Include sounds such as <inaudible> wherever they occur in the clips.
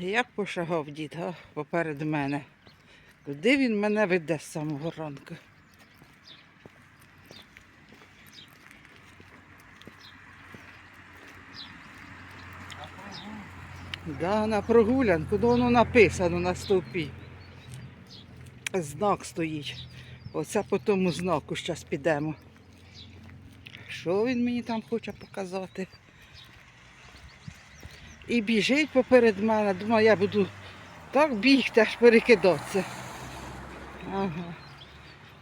Як пошагав дід, га, поперед мене. Куди він мене веде з самого ранку? Да, на прогулянку, ну воно написано на стовпі. Знак стоїть. Оце по тому знаку зараз підемо. Що він мені там хоче показати? І біжить поперед мене. Думаю, я буду так бігти, аж перекидатися. Ага.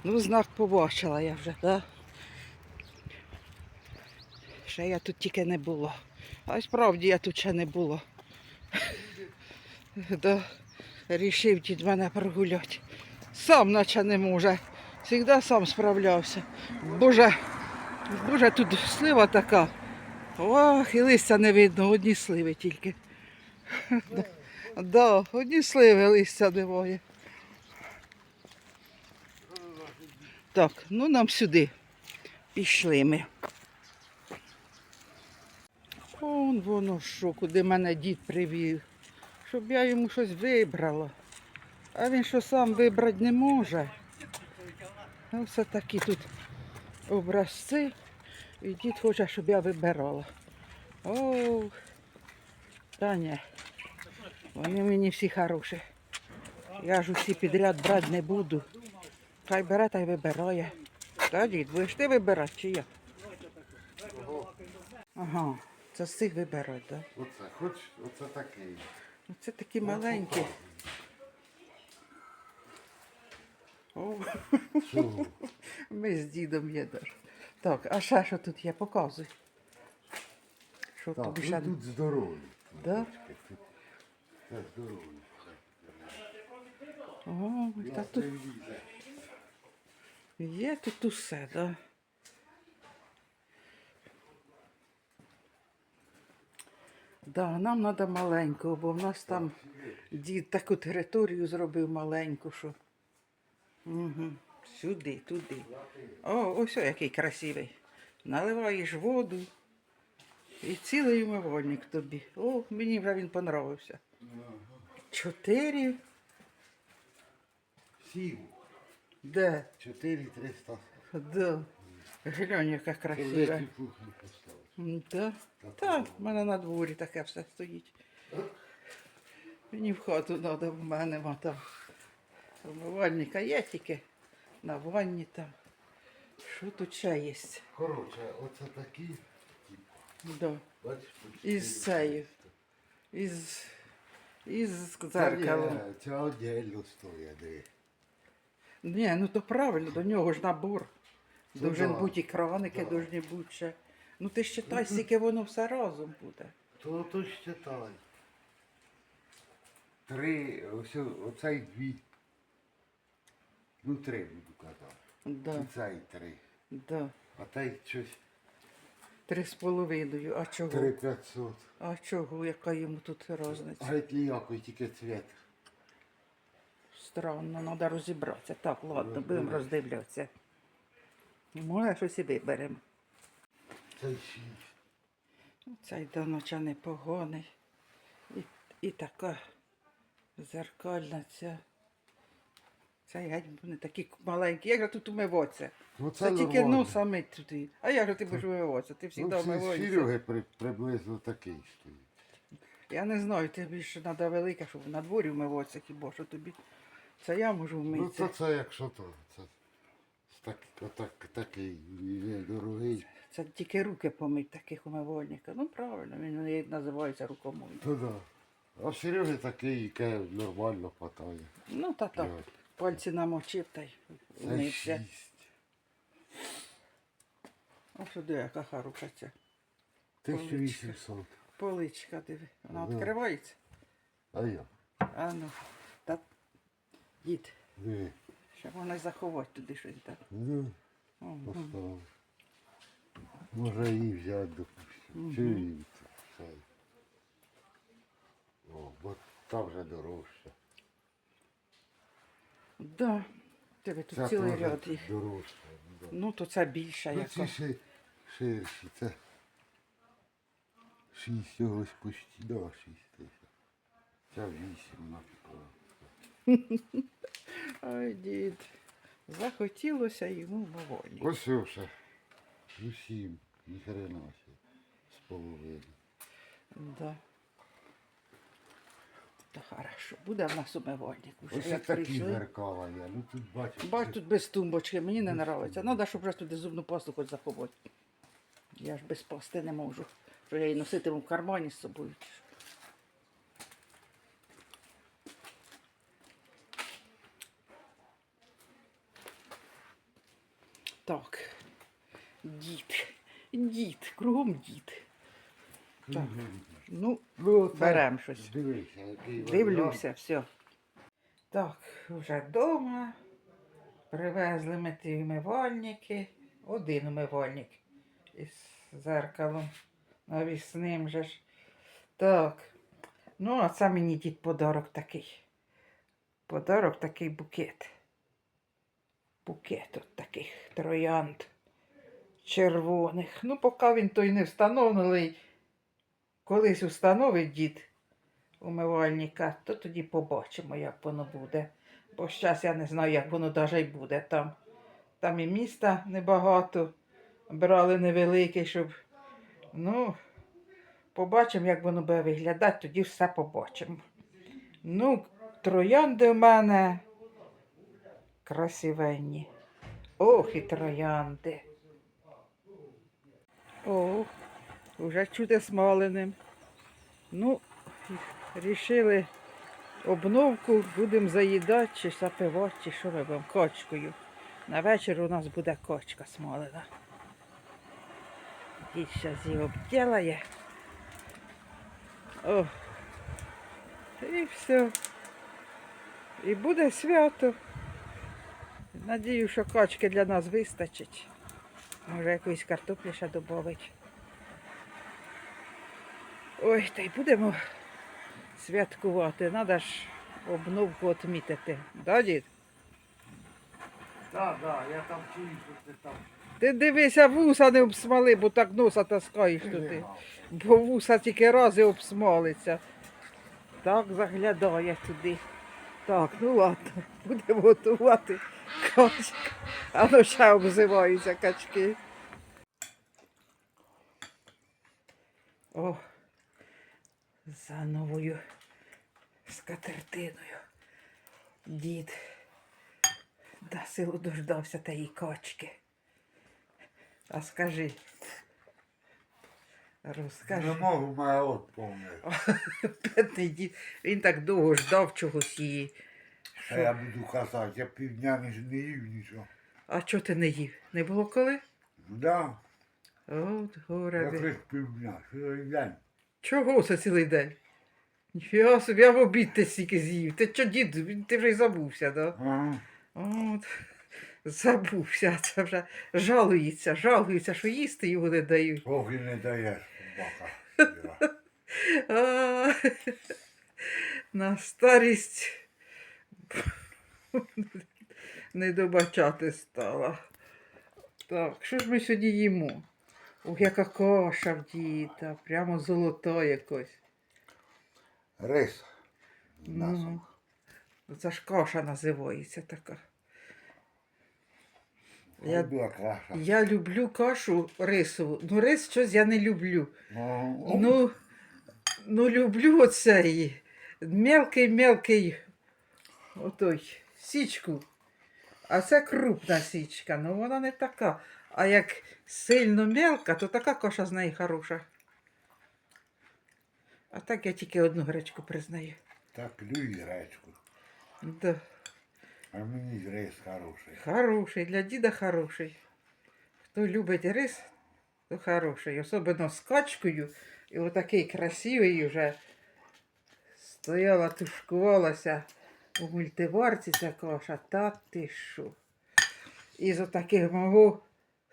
Ну, знак побачила я вже, так? Ще я тут тільки не була. А справді я тут ще не була. <laughs> Да. Рішив дід мене прогуляти. Сам наче не може. Завжди сам справлявся. Боже, боже, тут слива така. Ох, і листя не видно, одні сливи тільки. Да, одні сливи листя немає. Так, ну нам сюди. Пішли ми. Вон воно що, куди мене дід привів. Щоб я йому щось вибрала. А він що сам вибрати не може. Ось такі тут образці. І дід хоче, щоб я вибирала. О, та ні. Вони мені всі хороші. Я ж усі підряд брати не буду. Хай бере та й вибирає. Та дід, будеш ти вибирати чи я? Ага, це з цих вибирати, так? Оце, хоч оце такий. Ну, Це такі маленькі. О, Чого? ми з дідом їдемо. Так, а ще що тут є? Показуй. Що Так, тобі ну ще? тут здорові. Да? Тут Це здорові. О, та тут є тут усе, да? Да, нам треба маленького, бо в нас там дід таку територію зробив маленьку, що. Угу. Сюди, туди. О, ось який красивий. Наливаєш воду і цілий умивальник тобі. О, мені вже він понравився. Чотири. Сів. Де? 4300. Да. Глянь, яка красива. Да. Та, в мене на дворі таке все стоїть. Мені в хату треба, в мене там. Умивальника є тільки на ванні там. Що тут ще є? Коротше, оце такі. Да. Бачиш, тут Із чотири. цією. Із, із Та дзеркалом. Це отдельно стоїть. Ні, ну то правильно, до нього ж набор. Ну Должен да, бути і краники, да. должні бути ще. Ну ти ж читай, скільки воно все разом буде. То то считай. Три, ось оцей дві. Ну три буду казати. Да, І цей три. да. А той щось Три з половиною. А чого? три п'ятсот. А чого? Яка йому тут різниця? Геть ніякий, тільки цвіт. Странно, треба розібратися. Так, ладно, Ну, будемо роздивлятися. Може, щось і виберемо. Цей шість. Цей до ночі непоганий. І, і така зеркальна ця. Цей геть не такий маленький. Як же тут умиватися? Ну Це, тільки нормально. носа мить туди. А як же ти будеш умиватися? Ти завжди Ну, всі умиваєшся. Сереги при, приблизно такий стоїть. Я не знаю, тобі ще треба велика, щоб на дворі вмиватися хіба що тобі. Це я можу Ну вмитися. це якщо то. Це так, отак, такий дорогий. Це тільки руки помить таких умивальників. Ну правильно, він вони називається рукомойник. То да. А в Сереги такий, яке нормально хватає. Ну та так. П'ять. Пальці намочив та й вмився. Ось сюди яка хороша ця 1800. поличка, диви. Вона Ага. відкривається. А я? А ну. Та дід, Диви. можна й заховати туди щось так. Ну, поставив. Може її взяти, допустимо. Чи її це? О, бо там вже дорожче. Да. Диви, тут Це цілий ряд їх. дорожче. Да. Ну, то це більша Ну, яка. ці ще ширші, це шість ось почти, да, шість тисяч. Та вісім наприклад. <laughs> Ой, дід. Захотілося йому мовоні. Ось все. Усім. Ніхрена себе. З половини. Да. Та хорошо, буде в нас умивальник. Уже Ось як такі прийшли. зеркала є. Ну тут бачиш. Бач, тут без тумбочки, мені не подобається. Треба, щоб вже туди зубну пасту хоч заховати. Я ж без пасти не можу. Що я її носитиму в кармані з собою. Так. Дід. Дід. Кругом дід. Так. Ну, Ну, оце щось. Дивися, який Дивлюся, все. Так, вже вдома. Привезли ми ті умивальники. Один умивальник із зеркалом навісним же ж. Так. Ну, а це мені дід подарок такий. Подарок такий букет. Букет от таких троянд червоних. Ну, поки він той не встановлений. Колись установить дід умивальника, то тоді побачимо, як воно буде. Бо зараз я не знаю, як воно навіть буде там. Там і міста небагато. Брали невеликий, щоб. Ну, побачимо, як воно буде виглядати, тоді все побачимо. Ну, троянди в мене красивенні. Ох, і троянди. О, вже чути смаленим. Ну, рішили обновку, будемо заїдати чи запивати, чи що робимо, кочкою. На вечір у нас буде кочка смолена. Дід зараз її обділає. О. І все. І буде свято. Надію, що качки для нас вистачить. Може якоїсь картоплі ще додати. Ой, та й будемо святкувати. Треба ж обновку відмітити. Да, дід? Так, так, я там чую, що ти там. Ти дивися, вуса не обсмали, бо так носа таскаєш туди. Бо вуса тільки раз і обсмалиться. Так заглядає туди. Так, ну ладно, <laughs> будемо готувати качок. А ну ще обзиваються качки. О, за новою скатертиною. Дід да силу дождався тієї качки. А скажи. Розкажи. Не можу мене от. Бідний <laughs> дід, він так довго ждав чогось її. Що я буду казати, я півдня не, не їв нічого. А чого ти не їв? Не було коли? Да, От горе. якось півдня, цілий день. Чого це цілий день? Ніфіга собі, я в обід ти стільки з'їв. Ти що, дід, ти вже й забувся, да? Ага. От, забувся, <laughs> це вже жалується, жалується, що їсти його не дають. Ох, і не даєш, собака. <laughs> А, на старість <laughs> не добачати стала. Так, що ж ми сьогодні їмо? Ох, яка каша в діта, прямо золота якось. Рис. Ну, це ж каша називається така. Я... Я, каша. я люблю кашу рисову. Ну, рис щось я не люблю. Ну, Ну, ну люблю оцей мелкий-мелкий отой січку. А це крупна січка, ну вона не така. А як сильно мелка, то така коша з неї хороша. А так я тільки одну гречку признаю. так люй гречку. Да. А мені рис хороший. Хороший, для діда хороший. Хто любить рис, то хороший. Особливо з качкою. І отакий красивий вже стояла, тушкувалася у мультиварці ця каша. Та ти що. І з отаких мого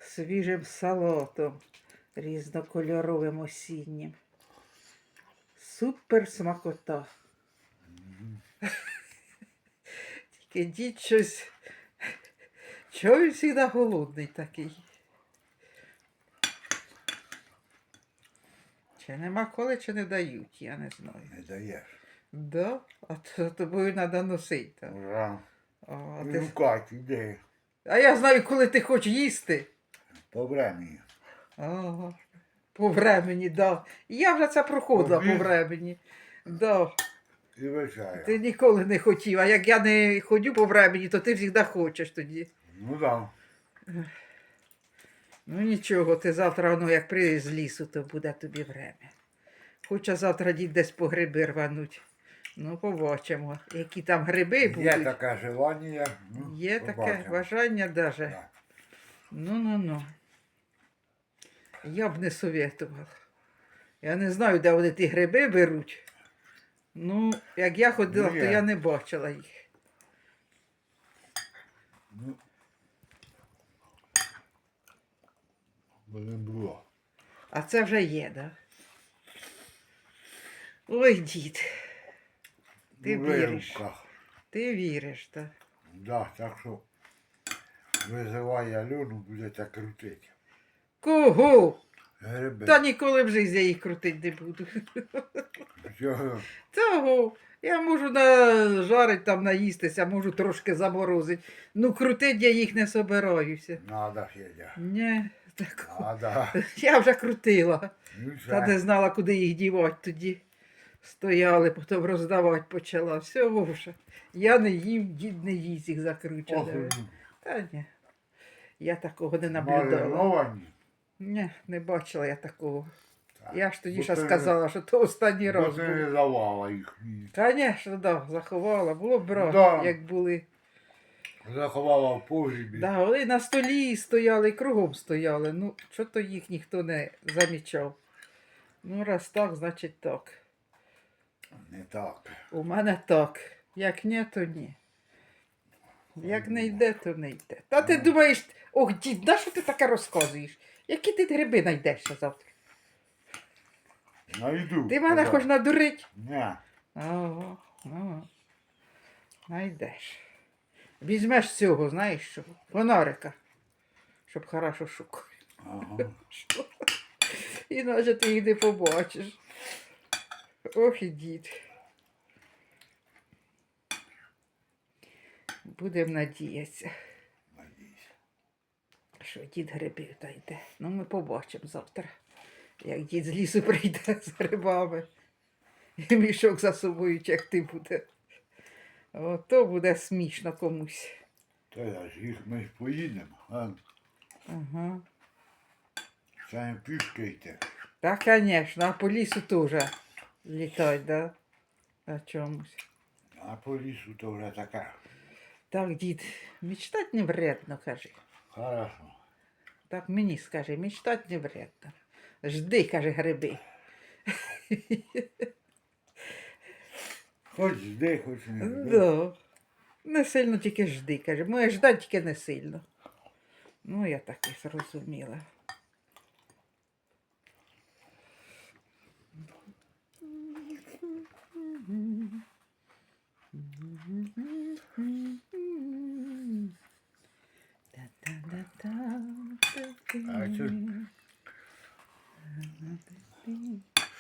свіжим салатом різнокольоровим осіннім. Супер смакота. Тільки дід щось. Чого він завжди голодний такий? Чи нема коли, чи не дають, я не знаю. Не даєш. Да? А то тобою треба носити. Ура. А, а, ти... в Каті, де? а я знаю, коли ти хочеш їсти. По времені. Ага. По времені, да. Я вже це проходила по времені. Да. І вечеря. Ти ніколи не хотів. А як я не ходю по времені, то ти завжди хочеш тоді. Ну да. Ну нічого, ти завтра, ну, як прийдеш з лісу, то буде тобі время. Хоча завтра дід десь по гриби рвануть. Ну, побачимо, які там гриби будуть. Є таке желання. Ну, Є таке бажання даже. Да. Ну-ну-ну. Я б не советував. Я не знаю, де вони ті гриби беруть. Ну, як я ходила, Ну, то я не бачила їх. Ну. Бо не було. А це вже є, да? Ой, дід. Ти Ну, віриш. вирубка. Ти віриш, так. Да, так що визивай Альону, будете крутити. Кого? Гриби. Та ніколи в житті я їх крутити не буду. Чого? Того. Я можу нажарити там наїстися, можу трошки заморозити. Ну, крутити я їх не собираюся. Надо, Федя. Ні, так. Надо. Я вже крутила. Ну, Та не знала, куди їх дівати тоді. Стояли, потім роздавати почала. Все вже. Я не їм, дід не їсть їх закручували. Та ні. Я такого не Наблюдала. наблюдала. Ні, не бачила я такого. Я ж тоді Бо ще ти- сказала, що то останній Бо раз ти був. не давала їх. мені. Звісно, да, заховала. Було б брат, Да. як були. Заховала в погрібі. Да, вони на столі стояли і кругом стояли. Ну, що то їх ніхто не замічав. Ну, раз так, значить так. Не так. У мене так. Як ні, то ні. Як не йде, то не йде. Та ти думаєш, ох, дід, на що ти таке розказуєш? Які ти гриби знайдеш завтра? Найду. Ти мене хоч надурить? Ні. Ага, ага. Найдеш. Візьмеш цього, знаєш що? Фонарика. Щоб хорошо шукати. Ага. Іначе ти їх не побачиш. Ох і дід. Будемо надіятися. Що дід грибів знайде. Ну, ми побачимо завтра, як дід з лісу прийде <laughs> з грибами. І мішок за собою тягти буде. Ото буде смішно комусь. Та я ж їх ми ж поїдемо. А? Ага. Це пішки йти. Так, звісно, а по лісу теж літать, да? На чомусь. А по лісу то вже така. Так, дід, мечтать не вредно, каже. Хорошо. Так мені скаже, мечтать не вредно. Жди, каже, гриби. Хоч жди, хоч не жди. Да. Не сильно тільки жди, каже. Моє ждать тільки не сильно. Ну, я так і зрозуміла. А що?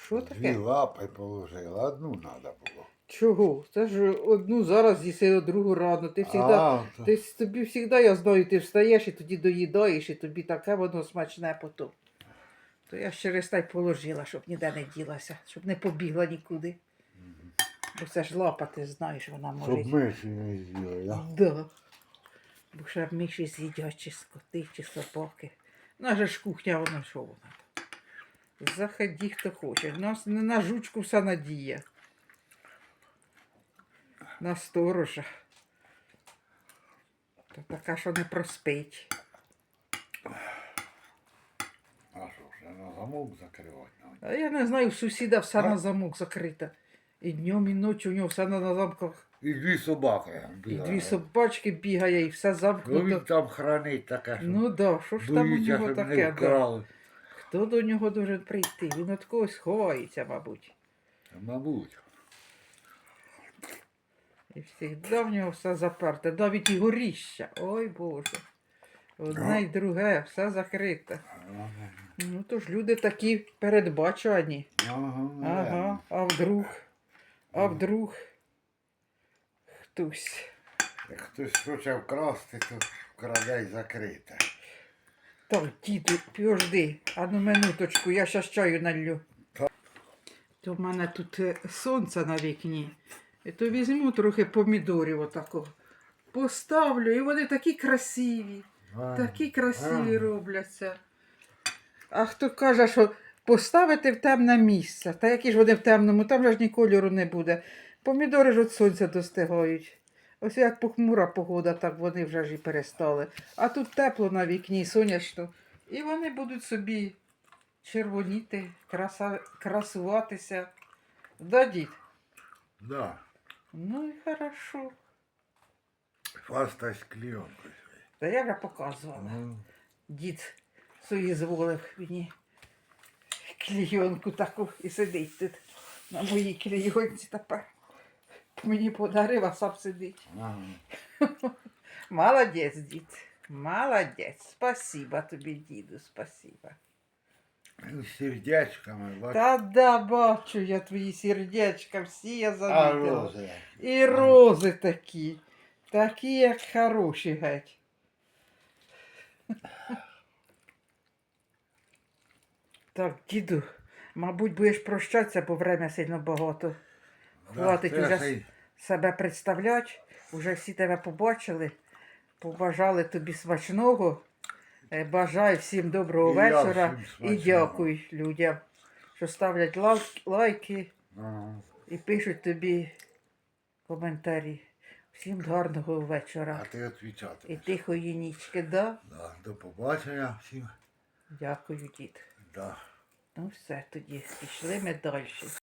Що Дві таке? лапи положила, одну треба було. Чого? Це ж одну зараз з'їси, а другу рано. Ти завжди, А, то- ти, с- тобі завжди, я знаю, ти встаєш і тоді доїдаєш, і тобі таке воно смачне потім. То я ж через та й положила, щоб ніде не ділася, щоб не побігла нікуди. Бо це ж лапа, ти знаєш, вона може. Щоб миші не з'їли, да? Да. Бо ще миші з'їдять, чи скоти, чи собаки. Наша ж кухня, вона що вона там. Заході, хто хоче. Нас не на жучку вся надія. На сторожа. То така, що не проспить. А що, ще на замок закривати надо? А я не знаю, у сусіда все на замок закрита. І днем, і ночі у нього все на замках. І дві собаки. І дві собачки бігає, і все Ну він замкнуто. там хранить таке, що Ну да, що ж там у боїться, нього щоб не таке? Да. вкрали. Хто до нього дуже прийти? Він від когось ховається, мабуть. Мабуть. І завжди в нього все заперте. Навіть і горіща. Ой Боже. Одне й друге, все закрите. Ага. Ну то ж люди такі передбачувані. Ага. Ага, а вдруг. А вдруг хтось. Як хтось хоче вкрасти, то вкраде й закрите. Так, діду, підожди, а ну минуточку, я щас чаю налью. Так. То в мене тут е, сонце на вікні. І то візьму трохи помідорів отако. Поставлю, і вони такі красиві. Такі красиві робляться. А хто каже, що поставити в темне місце, та які ж вони в темному, там же ж ні кольору не буде. Помідори ж від сонця достигають. Ось як похмура погода, так вони вже ж і перестали. А тут тепло на вікні, сонячно. І вони будуть собі червоніти, краса... красуватися. Да, дід? Да. Ну і хорошо. Фаста з кліонкою. Та я вже показувала. Дід соїзволив мені клійонку таку і сидить тут на моїй клійонці тепер. Мені подарив, а сам сидить. <laughs> Молодець, дід. Молодець. Спасибо тобі, діду, спасибо. З сердечками, бачиш. Та да, бачу я твої сердечка, всі я А замітила. рози. І рози такі. Такі, як хороші геть. <laughs> Так, діду, мабуть, будеш прощатися, бо время сильно багато. Хватить Да, уже себе представляти. Уже всі тебе побачили. Побажали тобі смачного. Е, Бажаю всім доброго І вечора. всім І дякую людям, що ставлять лайк- лайки Ага. і пишуть тобі коментарі. Всім гарного вечора. А ти І тихої нічки, да? Да. До побачення всім. Дякую, дід. Да. Ну все тоді, пішли ми далі.